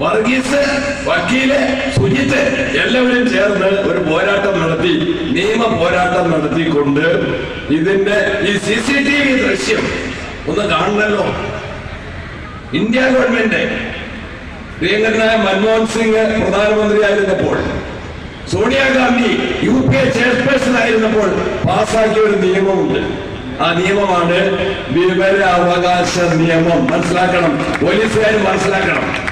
വർഗീസ് വക്കീൽ സുജിത്ത് എല്ലാവരും ചേർന്ന് ഒരു പോരാട്ടം നടത്തി നിയമ പോരാട്ടം നടത്തിക്കൊണ്ട് ഇതിന്റെ ഈ സി സി ടി വി ദൃശ്യം ഒന്ന് കാണണല്ലോ. ഇന്ത്യ ഗവൺമെന്റ് പ്രിയങ്കരനായ Manmohan Singh പ്രധാനമന്ത്രിയായിരുന്നപ്പോൾ Sonia Gandhi U P A chairperson ആയിരുന്നപ്പോൾ പാസാക്കിയ ഒരു നിയമമുണ്ട്. ആ നിയമമാണ് വിവരാവകാശ നിയമം. മനസ്സിലാക്കണം. പോലീസുകാർ മനസ്സിലാക്കണം.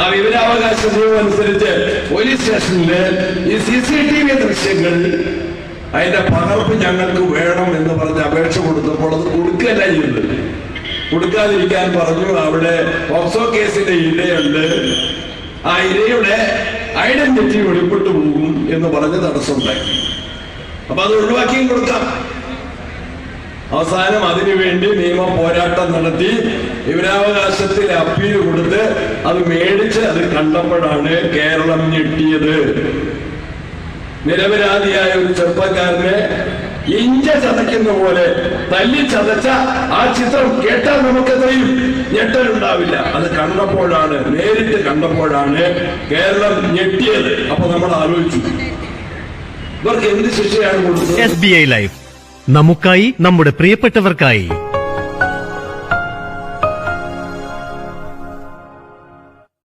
ആ വിവരാവകാശ നിയമം അനുസരിച്ച് പോലീസ് സ്റ്റേഷനിൽ ഈ സി സി ടി വി ദൃശ്യങ്ങൾ അതിന്റെ പകർപ്പ് ഞങ്ങൾക്ക് വേണം എന്ന് പറഞ്ഞ് അപേക്ഷ കൊടുത്തപ്പോൾ അത് കൊടുക്കുകയല്ല ചെയ്തത്. കൊടുക്കാതിരിക്കാൻ പറഞ്ഞു. അവിടെ ഓക്സോ കേസിന്റെ ഇരയുണ്ട്. ആ ഇരയുടെ ഐഡന്റിറ്റി വെളിപ്പെട്ടു പോകും എന്ന് പറഞ്ഞ് തടസ്സമുണ്ടാക്കി അപ്പൊ അത് ഒഴിവാക്കിയും കൊടുക്കാം. അവസാനം അതിനുവേണ്ടി നിയമ പോരാട്ടം നടത്തി വിവരാവകാശത്തിൽ അപ്പീൽ കൊടുത്ത് അത് മേടിച്ച് അത് കണ്ടപ്പോഴാണ് കേരളം ഞെട്ടിയത്. നിരപരാധിയായ ഒരു ചെറുപ്പക്കാരനെ ഇഞ്ച ചതയ്ക്കുന്ന പോലെ തല്ലി ചതച്ച ആ ചിത്രം കേട്ടാൽ നമുക്ക് എത്രയും ഞെട്ടലുണ്ടാവില്ല. അത് കണ്ടപ്പോഴാണ് നേരിട്ട് കണ്ടപ്പോഴാണ് കേരളം ഞെട്ടിയത്. അപ്പൊ നമ്മൾ ആലോചിച്ചു. ഇവർക്ക് എന്ത് ശിക്ഷയാണ് കൊടുത്തത്? S B I life. നമുക്കായി നമ്മുടെ പ്രിയപ്പെട്ടവർക്കായി